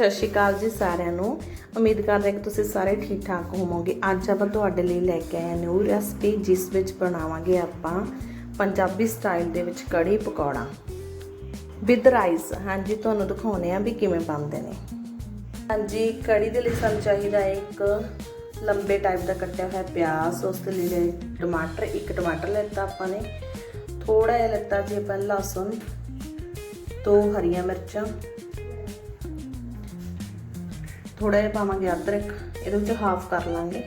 ਸਤਿ ਸ਼੍ਰੀ ਅਕਾਲ ਜੀ ਸਾਰਿਆਂ ਨੂੰ। ਉਮੀਦ ਕਰਦੇ ਹਾਂ ਕਿ ਤੁਸੀਂ ਸਾਰੇ ਠੀਕ ਠਾਕ ਹੋਵੋਗੇ। ਅੱਜ ਆਪਾਂ ਤੁਹਾਡੇ ਲਈ ਲੈ ਕੇ ਆਏ ਹਾਂ ਨਿਊ ਰੈਸਪੀ ਜਿਸ ਵਿੱਚ ਬਣਾਵਾਂਗੇ ਆਪਾਂ ਪੰਜਾਬੀ ਸਟਾਈਲ ਦੇ ਵਿੱਚ ਕੜੀ ਪਕੌੜਾ। ਵਿਦ ਰਾਈਸ ਹਾਂਜੀ, ਤੁਹਾਨੂੰ ਦਿਖਾਉਣੇ ਆ ਵੀ ਕਿਵੇਂ ਬਣਦੇ ਨੇ। ਹਾਂਜੀ, ਕੜੀ ਦੇ ਲਈ ਸਾਨੂੰ ਚਾਹੀਦਾ ਹੈ ਇੱਕ ਲੰਬੇ ਟਾਈਪ ਦਾ ਕੱਟਿਆ ਹੋਇਆ ਪਿਆਜ਼, ਉਸ ਦੇ ਲਈ ਟਮਾਟਰ, ਇੱਕ ਟਮਾਟਰ ਲੈਤਾ ਆਪਾਂ ਨੇ। ਥੋੜਾ ਜਿਹਾ ਲੈਤਾ ਜੀ ਆਪਾਂ ਲਸਣ, ਦੋ ਹਰੀਆਂ ਮਿਰਚਾਂ ਥੋੜਾ ਜਿਹਾ ਪਾਵਾਂਗੇ ਅਦਰਕ, ਇਹਦੇ ਵਿੱਚ ਹਾਫ ਕਰ ਲਾਂਗੇ।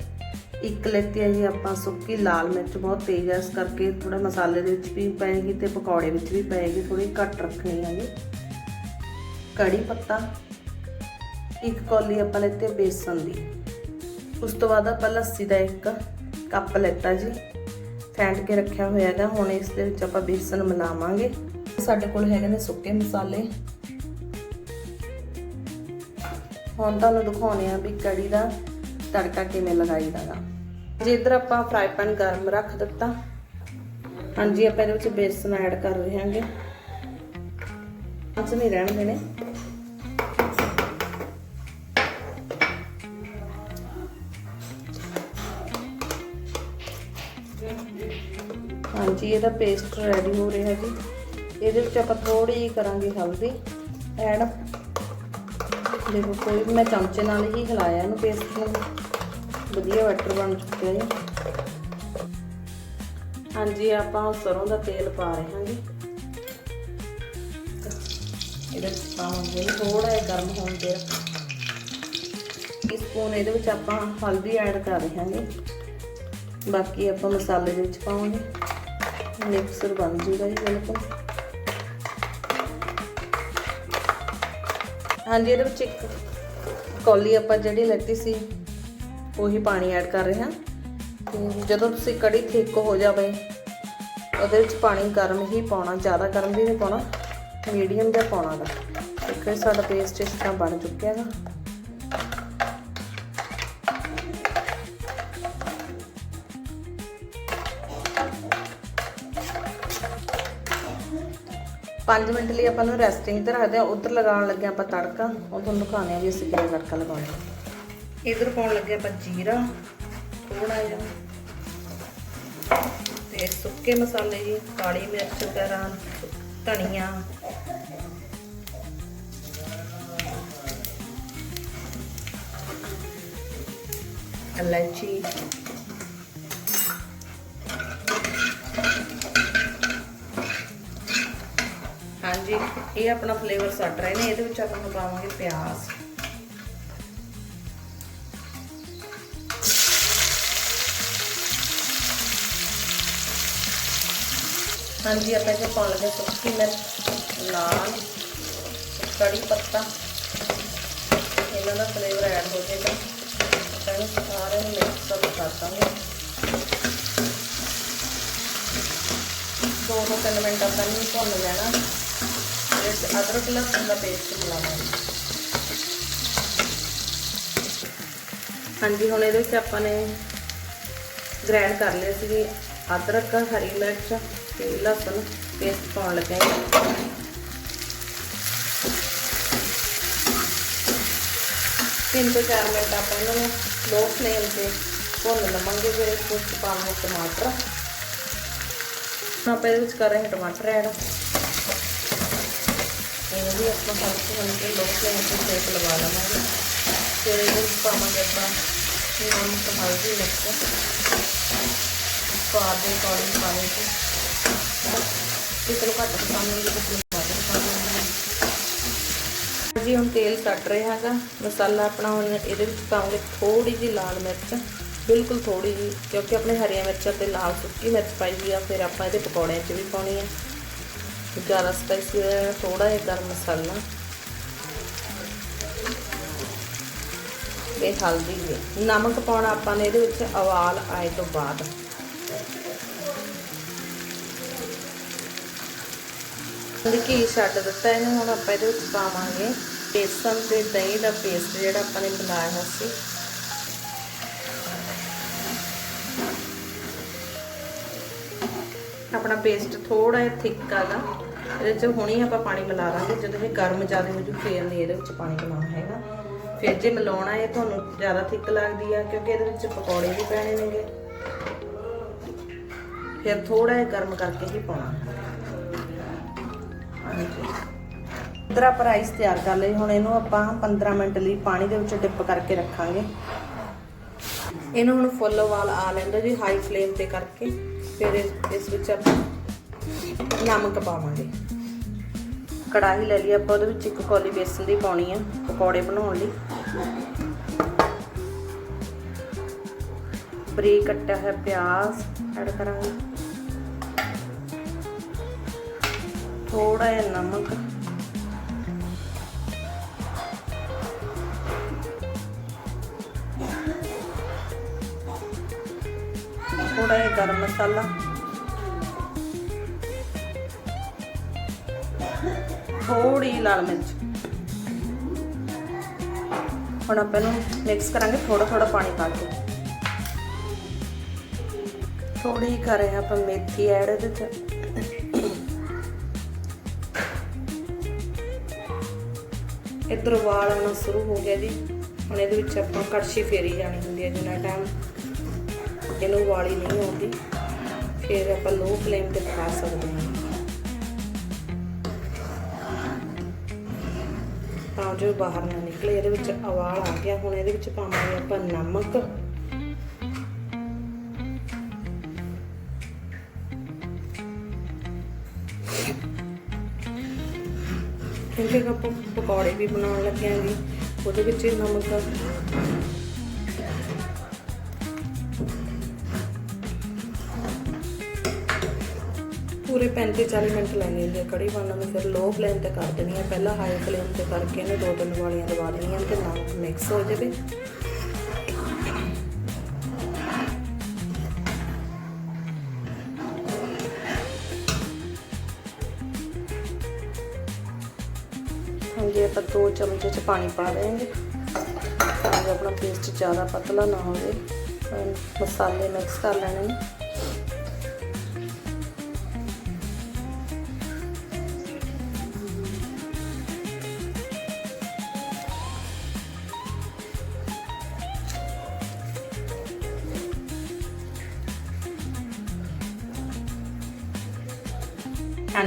ਇੱਕ ਲੈਤੀ ਹੈ ਜੀ ਆਪਾਂ ਸੁੱਕੀ ਲਾਲ ਮਿਰਚ ਬਹੁਤ ਤੇਜ਼ ਹੈ ਇਸ ਕਰਕੇ ਥੋੜਾ ਮਸਾਲੇ ਦੇ ਵਿੱਚ ਵੀ ਪਏਗੀ ਤੇ ਪਕੌੜੇ ਵਿੱਚ ਵੀ ਪਏਗੀ ਥੋੜੀ ਘੱਟ ਰੱਖਣੀ ਹੈ ਜੀ। ਕੜੀ ਪੱਤਾ, ਇੱਕ ਕੌਲੀ ਆਪਾਂ ਲੈਤੀ ਬੇਸਨ ਦੀ। ਉਸ ਤੋਂ ਬਾਅਦ ਆਪਾਂ ਲੱਸੀ ਦਾ ਇੱਕ ਕੱਪ ਲੈਤਾ ਜੀ। ਫੈਂਟ ਕੇ ਰੱਖਿਆ ਹੋਇਆ ਹੈਗਾ, ਹੁਣ ਇਸ ਦੇ ਵਿੱਚ ਆਪਾਂ ਬੇਸਨ ਮਿਲਾਵਾਂਗੇ। ਸਾਡੇ ਕੋਲ ਹੈਗੇ ਨੇ ਸੁੱਕੇ ਮਸਾਲੇ। ਹੁਣ ਤੁਹਾਨੂੰ ਦਿਖਾਉਣੇ ਆ ਵੀ ਕੜੀ ਦਾ ਤੜਕਾ ਕਿਵੇਂ ਲਗਾਈਦਾ ਜੇ ਇਧਰ ਆਪਾਂ ਫਰਾਈ ਪੈਨ ਗਰਮ ਰੱਖ ਦਿੱਤਾ। ਹਾਂਜੀ, ਆਪਾਂ ਇਹਦੇ ਵਿੱਚ ਬੇਸਨ ਐਡ ਕਰ ਰਹੇ ਹਾਂਗੇ। ਅੱਜ ਨਹੀਂ ਰਹਿਣ ਦੇਣੇ। ਹਾਂਜੀ, ਇਹਦਾ ਪੇਸਟ ਰੈਡੀ ਹੋ ਰਿਹਾ ਜੀ। ਇਹਦੇ ਵਿੱਚ ਆਪਾਂ ਥੋੜੀ ਜਿਹੀ ਕਰਾਂਗੇ ਹਲਦੀ। ਐਡ ਦੇਖੋ, ਕੋਈ ਵੀ ਮੈਂ ਚਮਚੇ ਨਾਲ ਹੀ ਹਿਲਾਇਆ ਇਹਨੂੰ ਪੇਸਟ ਨੂੰ। ਵਧੀਆ ਬੈਟਰ ਬਣ ਚੁੱਕਿਆ ਜੀ। ਹਾਂਜੀ, ਆਪਾਂ ਸਰੋਂ ਦਾ ਤੇਲ ਪਾ ਰਹੇ ਹਾਂ ਜੀ। ਇਹਦੇ ਵਿੱਚ ਪਾਵਾਂਗੇ ਥੋੜਾ ਜਿਹਾ ਗਰਮ ਹੋਣ ਦੇ ਇਸ ਸਪੂਨ ਇਹਦੇ ਵਿੱਚ ਆਪਾਂ ਹਲਦੀ ਐਡ ਕਰ ਰਹੇ ਹਾਂਗੇ ਬਾਕੀ ਆਪਾਂ ਮਸਾਲੇ ਦੇ ਵਿੱਚ ਪਾਵਾਂਗੇ। ਮਿਕਸਰ ਬਣ ਜੂਗਾ ਜੀ, ਬਿਲਕੁਲ। ਹਾਂਜੀ, ਇਹਦੇ ਵਿੱਚ ਇੱਕ ਕੌਲੀ ਆਪਾਂ ਜਿਹੜੀ ਲੈਤੀ ਸੀ, ਉਹੀ ਪਾਣੀ ਐਡ ਕਰ ਰਹੇ ਹਾਂ। ਤੇ ਜਦੋਂ ਤੁਸੀਂ ਕੜੀ ਥਿੱਕ ਹੋ ਜਾਵੇ, ਉਹਦੇ ਵਿੱਚ ਪਾਣੀ ਗਰਮ ਹੀ ਪਾਉਣਾ, ਜ਼ਿਆਦਾ ਗਰਮ ਵੀ ਨਹੀਂ ਪਾਉਣਾ ਮੀਡੀਅਮ ਜਿਹਾ ਪਾਉਣਾ ਦਾ ਦੇਖੋ ਸਾਡਾ ਪੇਸਟ ਇਸ ਤਰ੍ਹਾਂ ਬਣ ਚੁੱਕਿਆ ਹੈਗਾ ਪੰਜ ਮਿੰਟ ਲਈ ਆਪਾਂ ਨੂੰ ਰੈਸਟਿੰਗ ਤੇ ਰੱਖਦੇ ਆ ਉੱਧਰ ਲਗਾਉਣ ਲੱਗੇ ਆਪਾਂ ਤੜਕਾ, ਉਹ ਤੁਹਾਨੂੰ ਦਿਖਾਉਂਦੇ ਆ ਵੀ ਅਸੀਂ ਕਿਵੇਂ ਤੜਕਾ ਲਗਾਉਣਾ। ਇਧਰ ਪਾਉਣ ਲੱਗੇ ਆਪਾਂ ਜੀਰਾ ਥੋੜਾ ਜਿਹਾ। ਤੇ ਸੁੱਕੇ ਮਸਾਲੇ ਜੀ, ਕਾਲੀ ਮਿਰਚ ਵਗੈਰਾ ਧਨੀਆ। ਇਲਾਇਚੀ। ਹਾਂਜੀ, ਇਹ ਆਪਣਾ ਫਲੇਵਰ ਸੱਟ ਰਹੇ ਨੇ, ਇਹਦੇ ਵਿੱਚ ਆਪਾਂ ਪਾਵਾਂਗੇ ਪਿਆਜ਼। ਹਾਂਜੀ, ਆਪਾਂ ਇਹ ਪਾਉਣ ਲੱਗੇ ਸੁੱਕੀ ਮਿਰਚ, ਲਾਲ ਕੜੀ ਪੱਤਾ। ਇਹਨਾਂ ਦਾ ਫਲੇਵਰ ਐਡ ਹੋ ਜਾਏਗਾ। ਆਪਾਂ ਇਹਨੂੰ ਸਾਰੇ ਨੂੰ ਮਿਕਸ ਅਪ ਕਰ ਦਾਂਗੇ। ਦੋ ਤੋਂ ਤਿੰਨ ਮਿੰਟ ਆਪਾਂ ਇਹਨੂੰ ਭੁੰਨ ਲੈਣਾ। ਇਸ ਅਦਰਕ, ਲਸਣ ਦਾ ਪੇਸਟ ਮਿਲਾਵਾਂਗੇ ਹਾਂਜੀ, ਹੁਣ ਇਹਦੇ ਵਿੱਚ ਆਪਾਂ ਨੇ ਗ੍ਰਾਈਂਡ ਕਰ ਲਿਆ ਸੀ ਅਦਰਕ, ਹਰੀ ਮਿਰਚ ਤੇ ਲਸਣ ਪੇਸਟ ਪਾਉਣ ਲੱਗੇ ਹਾਂ। ਤਿੰਨ ਤੋਂ ਚਾਰ ਮਿੰਟ ਆਪਾਂ ਇਹਨਾਂ ਨੂੰ ਲੋ ਫਲੇਮ ਤੇ ਭੁੰਨ ਲਵਾਂਗੇ। ਫਿਰ ਇਸ ਵਿੱਚ ਪਾਵਾਂਗੇ ਟਮਾਟਰ। ਆਪਾਂ ਇਹਦੇ ਵਿੱਚ ਕਰ ਰਹੇ ਹਾਂ ਟਮਾਟਰ ਐਡ। ਇਹ ਵੀ ਆਪਾਂ ਹਲਕੇ ਹਲਕੇ ਲੋ ਫਲੇਮ ਤੇ ਸੇਕ ਲਗਾ ਲਵਾਂਗੇ ਫਿਰ ਇਹਦੇ ਵਿੱਚ ਪਾਵਾਂਗੇ ਆਪਾਂ ਨਮਕ ਹਲਦੀ ਮਿਰਚ ਸਵਾਦ ਦੇ ਅਕੋਰਡਿੰਗ ਪਾਣੀ ਤੇ ਕਿਸੇ ਨੂੰ ਘੱਟ ਪਸੰਦ ਨਹੀਂ ਕਿਸੇ ਵੱਧ ਪਸੰਦ ਜੀ ਹੁਣ ਤੇਲ ਕੱਟ ਰਿਹਾ ਹੈਗਾ। ਮਸਾਲਾ ਆਪਣਾ ਹੁਣ ਇਹਦੇ ਵਿੱਚ ਪਾਵਾਂਗੇ ਥੋੜੀ ਜਿਹੀ ਲਾਲ ਮਿਰਚ। ਬਿਲਕੁਲ ਥੋੜੀ ਜਿਹੀ, ਕਿਉਂਕਿ ਆਪਣੇ ਹਰੀਆਂ ਮਿਰਚਾਂ ਤੇ ਲਾਲ ਸੁੱਕੀ ਮਿਰਚ ਪਾਈ ਹੋਈ ਆ, ਫਿਰ ਆਪਾਂ ਇਹਦੇ ਪਕੌੜਿਆਂ 'ਚ ਵੀ ਪਾਉਣੀ ਆ। ਜ਼ਿਆਦਾ ਸਪਾਈਸੀ ਥੋੜਾ ਜਿਹਾ ਗਰਮ ਮਸਾਲਾ। ਇਹ ਹਲਦੀ ਵੀ ਨਮਕ ਪਾਉਣਾ ਆਪਾਂ ਨੇ ਇਹਦੇ ਵਿੱਚ ਉਬਾਲ ਆਏ ਤੋਂ ਬਾਅਦ। ਘੀ ਛੱਡ ਦਿੱਤਾ ਇਹਨੂੰ, ਹੁਣ ਆਪਾਂ ਇਹਦੇ ਵਿੱਚ ਪਾਵਾਂਗੇ ਬੇਸਨ ਤੇ ਦਹੀਂ ਦਾ ਪੇਸਟ ਜਿਹੜਾ ਆਪਾਂ ਨੇ ਬਣਾਇਆ ਸੀ। ਆਪਣਾ ਪੇਸਟ ਥੋੜਾ ਜਿਹਾ ਥਿੱਕ ਆਗਾ ਇਹਦੇ 'ਚ ਹੁਣੀ ਆਪਾਂ ਪਾਣੀ ਮਿਲਾ ਦਾਂਗੇ ਜਦੋਂ ਇਹ ਗਰਮ ਜ਼ਿਆਦਾ ਹੋ ਜੂ, ਫੇਰ ਨਹੀਂ ਇਹਦੇ ਵਿੱਚ ਪਾਣੀ ਪਾਉਣਾ ਹੈਗਾ। ਫਿਰ ਜੇ ਮਿਲਾਉਣਾ ਇਹ ਤੁਹਾਨੂੰ ਜ਼ਿਆਦਾ ਥਿੱਕ ਲੱਗਦੀ ਆ, ਕਿਉਂਕਿ ਇਹਦੇ ਵਿੱਚ ਪਕੌੜੇ ਵੀ ਪੈਣੇ ਨੇਗੇ। ਫਿਰ ਥੋੜਾ ਜਿਹਾ ਗਰਮ ਕਰਕੇ ਹੀ ਪਾਉਣਾ। ਇਧਰ ਆਪਾਂ ਰਾਈਸ ਤਿਆਰ ਕਰ ਲਈ, ਹੁਣ ਇਹਨੂੰ ਆਪਾਂ 15 ਮਿੰਟ ਲਈ ਪਾਣੀ ਦੇ ਵਿੱਚ ਡਿਪ ਕਰਕੇ ਰੱਖਾਂਗੇ। ਇਹਨੂੰ ਹੁਣ ਫੁੱਲ ਉਬਾਲ ਆ ਲੈਂਦਾ ਜੀ ਹਾਈ ਫਲੇਮ ਤੇ ਕਰਕੇ। ਫਿਰ ਇਸ ਵਿੱਚ ਆਪਾਂ ਨਮਕ ਪਾਵਾਂਗੇ। ਕੜਾਹੀ ਲੈ ਲਈ, ਆਪਾਂ ਉਹਦੇ ਵਿੱਚ ਇੱਕ ਕੌਲੀ ਬੇਸਨ ਦੀ ਪਾਉਣੀ ਆ, ਪਕੌੜੇ ਬਣਾਉਣ ਲਈ। ਬਰੀਕ ਕੱਟਿਆ ਹੋਇਆ ਪਿਆਜ਼ ਐਡ ਕਰਾਂਗੇ। ਥੋੜਾ ਜਿਹਾ ਨਮਕ। ਥੋੜਾ ਜਿਹਾ ਗਰਮ ਮਸਾਲਾ। ਥੋੜੀ ਲਾਲ ਮਿਰਚ। ਹੁਣ ਆਪਾਂ ਇਹਨੂੰ ਮਿਕਸ ਕਰਾਂਗੇ ਥੋੜਾ ਥੋੜਾ ਪਾਣੀ ਪਾ ਕੇ। ਥੋੜੀ ਕਰ ਰਹੇ ਆਪਾਂ ਮੇਥੀ ਐਡ ਇਹਦੇ ਚ। ਇਧਰ ਵਾਲ ਆਉਣਾ ਸ਼ੁਰੂ ਹੋ ਗਿਆ ਜੀ। ਹੁਣ ਇਹਦੇ ਵਿੱਚ ਆਪਾਂ ਕੜਛੀ ਫੇਰੀ ਜਾਣੀ ਹੁੰਦੀ ਹੈ ਜਿੰਨਾ ਟਾਈਮ ਇਹਨੂੰ ਵਾਲੀ ਨਹੀਂ ਆਉਂਦੀ। ਫਿਰ ਆਪਾਂ ਲੋ ਫਲੇਮ ਤੇ ਪਕਾ ਸਕਦੇ ਹਾਂ। ਤਾਂ ਜੋ ਬਾਹਰ ਨਾ ਨਿਕਲੇ, ਇਹਦੇ ਵਿੱਚ ਉਬਾਲ ਆ ਗਿਆ। ਹੁਣ ਇਹਦੇ ਵਿੱਚ ਪਾਵਾਂਗੇ ਆਪਾਂ ਨਮਕ। ਕਿਉਂਕਿ ਆਪਾਂ ਪਕੌੜੇ ਵੀ ਬਣਾਉਣ ਲੱਗੇ ਆਂ ਜੀ, ਉਹਦੇ ਵਿੱਚ ਨਮਕ ਪੂਰੇ 35 40 ਮਿੰਟ ਲੈਣੇ ਹੁੰਦੇ ਆ ਕੜੀ ਬਣਨ ਨੂੰ, ਫਿਰ ਲੋ ਫਲੇਮ ਤੇ ਕਰ ਦੇਣੀ ਹੈ ਪਹਿਲਾਂ ਹਾਈ ਫਲੇਮ ਤੇ ਕਰਕੇ ਇਹਨੂੰ ਦੋ ਤਿੰਨ ਵਾਲੀਆਂ ਦਵਾ ਦੇਣੀਆਂ ਤੇ ਨਾਲ ਮਿਕਸ ਹੋ ਜਾਵੇ। ਹਾਂਜੀ, ਆਪਾਂ ਦੋ ਚਮਚੇ ਚ ਪਾਣੀ ਪਾ ਦੇਵਾਂਗੇ। ਤਾਂ ਜੋ ਆਪਣਾ ਪੇਸਟ ਜ਼ਿਆਦਾ ਪਤਲਾ ਨਾ ਹੋਵੇ। ਮਸਾਲੇ ਮਿਕਸ ਕਰ ਲੈਣੇ ਨੇ।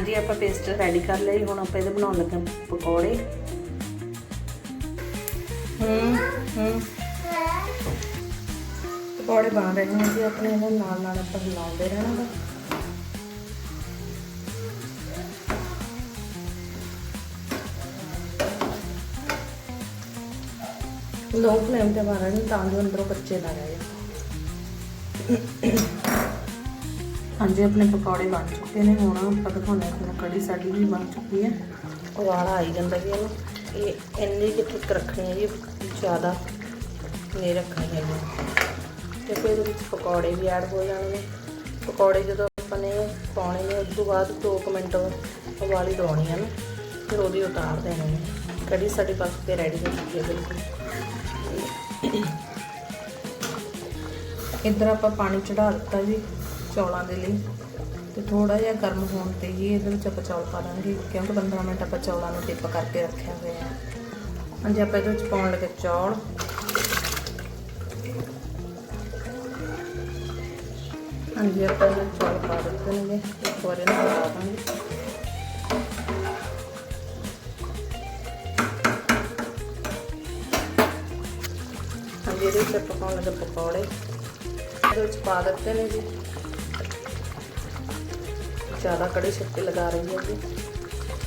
ਹਾਂਜੀ, ਆਪਾਂ ਪੇਸਟ ਰੈਡੀ ਕਰ ਲਈ ਹੁਣ ਆਪਾਂ ਇਹਦੇ ਬਣਾਉਣ ਲੱਗੇ ਹਾਂ ਪਕੌੜੇ। ਹੂੰ ਹੂੰ। ਪਕੌੜੇ ਬਣ ਰਹੇ ਨੇ ਜੀ, ਆਪਣੇ ਇਹਨਾਂ ਨਾਲ ਨਾਲ ਆਪਾਂ ਹਿਲਾਉਂਦੇ ਰਹਿਣਾ ਵਾ। ਲੋ ਫਲੇਮ ਤੇ ਮਾਰਨਾ ਤਾਂ ਜੋ ਅੰਦਰੋਂ ਕੱਚੇ ਨਾ ਰਹਿ। ਹਾਂਜੀ ਆਪਣੇ ਪਕੌੜੇ ਬਣ ਚੁੱਕੇ ਨੇ। ਹੁਣ ਆਪਾਂ ਦਿਖਾਉਂਦੇ ਹਾਂ ਤੁਹਾਨੂੰ ਕੜੀ ਸਾਡੀ ਵੀ ਬਣ ਚੁੱਕੀ ਹੈ। ਉਬਾਲਾ ਆਈ ਜਾਂਦਾ ਜੀ ਇਹਨੂੰ। ਇਹ ਇੰਨੀ ਕਿ ਥਿੱਕ ਰੱਖਣੀ ਹੈ ਜੀ ਜ਼ਿਆਦਾ ਨਹੀਂ ਰੱਖਣੀ ਹੈਗੀ। ਤੇ ਫਿਰ ਵਿੱਚ ਪਕੌੜੇ ਵੀ ਐਡ ਹੋ ਜਾਣਗੇ। ਪਕੌੜੇ ਜਦੋਂ ਆਪਾਂ ਨੇ ਪਾਉਣੇ ਨੇ ਉਸ ਤੋਂ ਬਾਅਦ 2 ਮਿੰਟ ਉਬਾਲੀ ਦਵਾਉਣੀ ਹੈ ਨਾ ਫਿਰ ਉਹਦੀ ਉਤਾਰ ਦੇਣੀ ਹੈ। ਕੜੀ ਸਾਡੀ ਪੱਕ ਕੇ ਰੈਡੀ ਹੋ ਚੁੱਕੀ ਹੈ ਬਿਲਕੁਲ। ਇੱਧਰ ਆਪਾਂ ਪਾਣੀ ਚੜਾ ਦਿੱਤਾ ਜੀ। ਚੌਲਾਂ ਦੇ ਲਈ। ਤੇ ਥੋੜਾ ਜਿਹਾ ਗਰਮ ਹੋਣ ਤੇ ਹੀ ਇਹਦੇ ਵਿੱਚ ਆਪਾਂ ਚੌਲ ਪਾ ਦਾਂਗੇ, ਕਿਉਂਕਿ 15 ਮਿੰਟ ਆਪਾਂ ਚੌਲਾਂ ਨੂੰ ਡਿਪ ਕਰਕੇ ਰੱਖਿਆ ਹੋਇਆ ਹੈ। ਹਾਂਜੀ, ਆਪਾਂ ਇਹਦੇ ਵਿੱਚ ਪਾਉਣ ਲੱਗੇ ਚੌਲ। ਹਾਂਜੀ, ਆਪਾਂ ਇਹਨਾਂ ਚੌਲ ਪਾ ਦਿੱਤੇ ਨੇ ਇੱਕ ਵਾਰ ਇਹਨੂੰ ਪਾ ਦਾਂਗੇ। ਹਾਂਜੀ, ਇਹਦੇ ਵਿੱਚ ਆਪਾਂ ਪਾਉਣ ਲੱਗੇ ਪਕੌੜੇ। ਇਹਦੇ ਵਿੱਚ ਪਾ ਦਿੱਤੇ ਨੇ ਜੀ ਜ਼ਿਆਦਾ ਕੜੀ ਛੱਤੀ ਲਗਾ ਰਹੀ ਹੈ ਜੀ।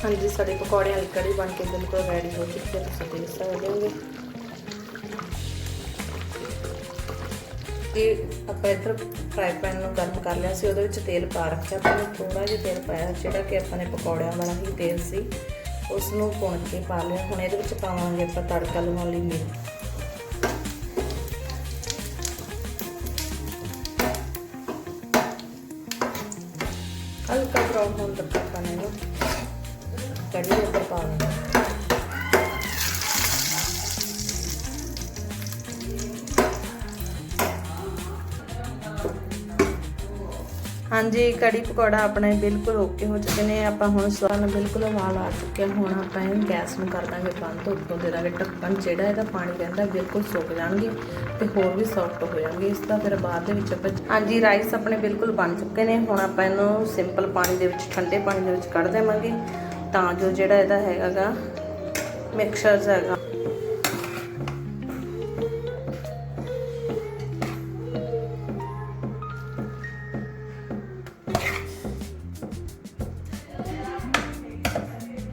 ਹਾਂਜੀ, ਸਾਡੇ ਪਕੌੜਿਆਂ ਵਾਲੀ ਕੜੀ ਬਣ ਕੇ ਬਿਲਕੁਲ ਰੈਡੀ ਹੋ ਚੁੱਕੀ ਹੈ, ਤੁਸੀਂ ਦੇਖ ਸਕਦੇ ਹੋਗੇ ਇਹ ਆਪਾਂ ਇੱਧਰ ਫਰਾਈ ਪੈਨ ਨੂੰ ਗਰਮ ਕਰ ਲਿਆ ਸੀ, ਉਹਦੇ ਵਿੱਚ ਤੇਲ ਪਾ ਰੱਖਿਆ। ਆਪਾਂ ਨੇ ਥੋੜਾ ਜਿਹਾ ਤੇਲ ਪਾਇਆ, ਜਿਹੜਾ ਕਿ ਆਪਾਂ ਨੇ ਪਕੌੜਿਆਂ ਵਾਲਾ ਹੀ ਤੇਲ ਸੀ ਉਸ ਨੂੰ ਭੁੰਨ ਕੇ ਪਾ ਲਿਆ। ਹੁਣ ਇਹਦੇ ਵਿੱਚ ਪਾਵਾਂਗੇ ਆਪਾਂ ਤੜਕਾ ਲਗਾਉਣ ਲਈ ਮਿਰਚ। ਹੋਣ ਤੱਕ ਪਕਾਉਣਾ ਹੈ ਕੜੀ ਉੱਪਰ ਪਾ ਦੇਣਾ ਹਾਂਜੀ, ਕੜੀ ਪਕੌੜਾ ਆਪਣੇ ਬਿਲਕੁਲ ਓਕੇ ਹੋ ਚੁੱਕੇ ਨੇ। ਆਪਾਂ ਹੁਣ ਸਵਾਦ ਨਾਲ ਬਿਲਕੁਲ ਉਬਾਲ ਆ ਚੁੱਕਿਆ ਹੁਣ ਆਪਾਂ ਇਹ ਗੈਸ ਨੂੰ ਕਰ ਦਾਂਗੇ ਬੰਦ। ਉੱਤੋਂ ਦੇ ਦਾਂਗੇ ਢੱਕਣ। ਜਿਹੜਾ ਇਹਦਾ ਪਾਣੀ ਰਹਿੰਦਾ ਬਿਲਕੁਲ ਸੁੱਕ ਜਾਣਗੇ ਤੇ ਹੋਰ ਵੀ ਸੌਫਟ ਹੋ ਜਾਣਗੇ। ਇਸ ਦਾ ਫਿਰ ਬਾਅਦ ਦੇ ਵਿੱਚ ਆਪਾਂ ਹਾਂਜੀ ਰਾਈਸ ਆਪਣੇ ਬਿਲਕੁਲ ਬਣ ਚੁੱਕੇ ਨੇ। ਹੁਣ ਆਪਾਂ ਇਹਨੂੰ ਸਿੰਪਲ ਪਾਣੀ ਦੇ ਵਿੱਚ, ਠੰਡੇ ਪਾਣੀ ਦੇ ਵਿੱਚ ਕੱਢ ਦੇਵਾਂਗੇ। ਤਾਂ ਜੋ ਜਿਹੜਾ ਇਹਦਾ ਹੈਗਾਗਾ ਮਿਕਸਚਰ ਹੈਗਾ।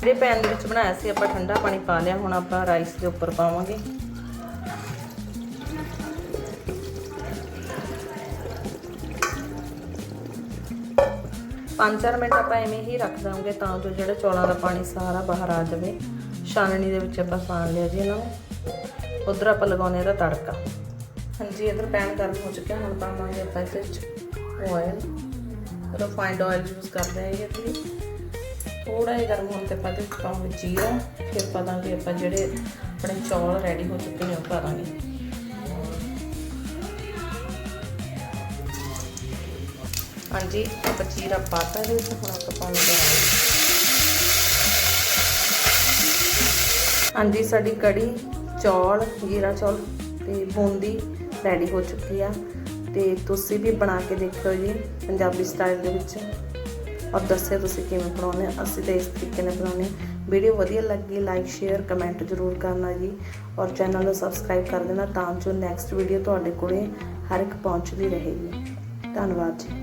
ਜਿਹੜੇ ਪੈਨ ਦੇ ਵਿੱਚ ਬਣਾਇਆ ਸੀ, ਆਪਾਂ ਠੰਡਾ ਪਾਣੀ ਪਾ ਲਿਆ, ਹੁਣ ਆਪਾਂ ਰਾਈਸ ਦੇ ਉੱਪਰ ਪਾਵਾਂਗੇ। ਪੰਜ ਚਾਰ ਮਿੰਟ ਆਪਾਂ ਐਵੇਂ ਹੀ ਰੱਖ ਦਾਂਗੇ, ਤਾਂ ਜੋ ਜਿਹੜਾ ਚੌਲਾਂ ਦਾ ਪਾਣੀ ਸਾਰਾ ਬਾਹਰ ਆ ਜਾਵੇ। ਛਾਨਣੀ ਦੇ ਵਿੱਚ ਆਪਾਂ ਸਾਣ ਲਿਆ ਜੀ ਇਹਨਾਂ ਨੂੰ। ਉਧਰ ਆਪਾਂ ਲਗਾਉਣੇ ਇਹਦਾ ਤੜਕਾ। ਹਾਂਜੀ, ਇਧਰ ਪੈਨ ਗਰਮ ਹੋ ਚੁੱਕਿਆ, ਹੁਣ ਪਾਵਾਂਗੇ ਆਪਾਂ ਇਹਦੇ ਵਿੱਚ ਆਇਲ ਰਿਫਾਈਂਡ ਆਇਲ ਯੂਜ਼ ਕਰਦੇ ਹਾਂ ਇਹ ਤੇ ਥੋੜਾ ਜਿਹਾ ਗਰਮ ਹੋਣ ਤੇ ਆਪਾਂ ਇਹਦੇ ਵਿੱਚ ਜੀਰਾ, ਫਿਰ ਪਾ ਦਾਂਗੇ ਆਪਾਂ ਜਿਹੜੇ ਆਪਣੇ ਚੌਲ ਰੈਡੀ ਹੋ ਚੁੱਕੇ ਨੇ ਉਹ ਪਾ ਦਾਂਗੇ ਹਾਂਜੀ, ਆਪਾਂ ਜੀਰਾ ਪਾਤਾ ਇਹਦੇ ਵਿੱਚ ਹੁਣ ਆਪਾਂ ਪਾਵਾਂਗੇ ਰਾਈ ਹਾਂਜੀ, ਸਾਡੀ ਕੜੀ, ਚੌਲ, ਜੀਰਾ ਚੌਲ ਤੇ ਬੂੰਦੀ ਰੈਡੀ ਹੋ ਚੁੱਕੀ ਆ ਤੇ ਤੁਸੀਂ ਵੀ ਬਣਾ ਕੇ ਦੇਖਿਓ ਜੀ, ਪੰਜਾਬੀ ਸਟਾਈਲ ਦੇ ਵਿੱਚ। ਔਰ ਦੱਸਿਓ ਤੁਸੀਂ ਕਿਵੇਂ ਬਣਾਉਂਦੇ ਆ ਅਸੀਂ ਤਾਂ ਇਸ ਤਰੀਕੇ ਨਾਲ ਬਣਾਉਂਦੇ ਹਾਂ। ਵੀਡੀਓ ਵਧੀਆ ਲੱਗੀ ਲਾਈਕ ਸ਼ੇਅਰ ਕਮੈਂਟ ਜ਼ਰੂਰ ਕਰਨਾ ਜੀ। ਔਰ ਚੈਨਲ ਨੂੰ ਸਬਸਕ੍ਰਾਈਬ ਕਰ ਦੇਣਾ ਤਾਂ ਜੋ ਨੈਕਸਟ ਵੀਡੀਓ ਤੁਹਾਡੇ ਕੋਲੇ ਹਰ ਇੱਕ ਪਹੁੰਚਦੀ ਰਹੇਗੀ। ਧੰਨਵਾਦ ਜੀ।